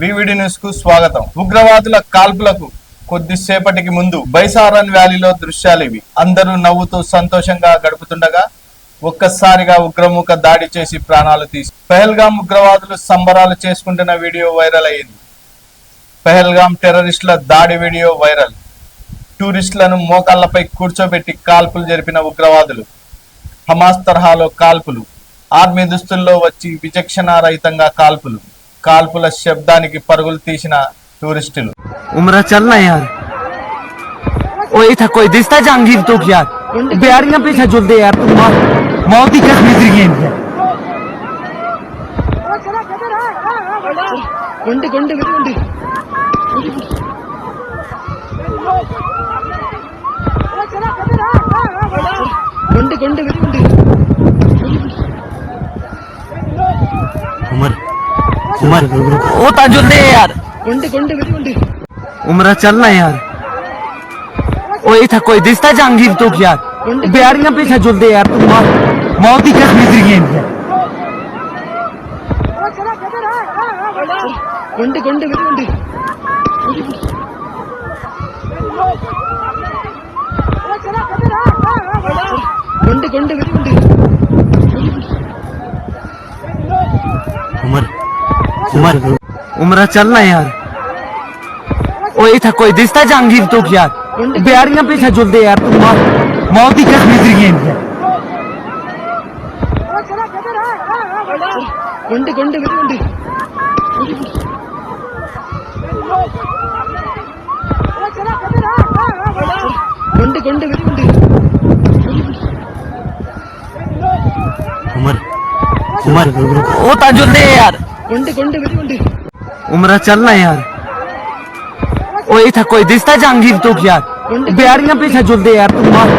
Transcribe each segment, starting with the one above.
VVD న్యూస్కు స్వాగతం. ఉగ్రవాదుల కాల్పులకు కొద్దిసేపటికి ముందు బైసారన్ వ్యాలీలో దృశ్యాలు ఇవి. అందరూ నవ్వుతూ సంతోషంగా గడుపుతుండగా ఒక్కసారిగా ఉగ్రముఖ దాడి చేసి ప్రాణాలు తీసి పెహల్గాం ఉగ్రవాదులు సంబరాలు చేసుకుంటున్న వీడియో వైరల్ అయింది పెహల్గాం టెర్రరిస్టుల దాడి వీడియో వైరల్. టూరిస్టులను మోకాళ్ళపై కూర్చోబెట్టి కాల్పులు జరిపిన ఉగ్రవాదులు. హమాస్ తరహాలో కాల్పులు. ఆర్మీ దుస్తుల్లో వచ్చి విచక్షణారహితంగా కాల్పులు. కాల్పుల శబ్దానికి పరుగులు తీసిన టూరిస్టులు उमरा चलना यार ओ ये था कोई दिसता जहांगीर तो यार बिहारियां पीछे जुलते यार तुम मौ, मौत ही कस मिस्त्री गेम है కొండి కొండి కొండి కొండి కొండి కొండి उमर। ओ ताजुल दे यार। कुंडी कुंडी बेटी कुंडी उमरा चल ना यार। ओ, ये था कोई दिसता जांगीर तो यार बिहारियाँ पे जुल दे यार तू मार। मौत ही कस मित्र गेम है कुंडी कुंडी बेटी कुंडी कुंडी कुंडी बेटी कुंडी उमर उमरा चलना यार। ओ ये था कोई दिस्ता जांगीर तो क्या? बिहारियाँ पीछे जुलते यार तुम मौत ही कर मित्र गेम है गुंडे गुंडे गुंडे उमर उमर ओ तो ता जुलते यार। उमरा चलना यार। ओ इथा कोई दिसता जहांगीर तो यार? बिहारियाँ पीछे जुलते यार तू मौत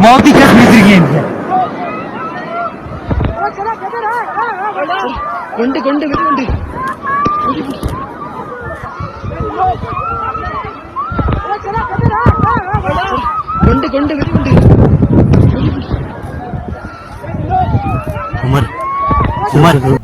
मौत ही कर मित्र गई है उमर उमर।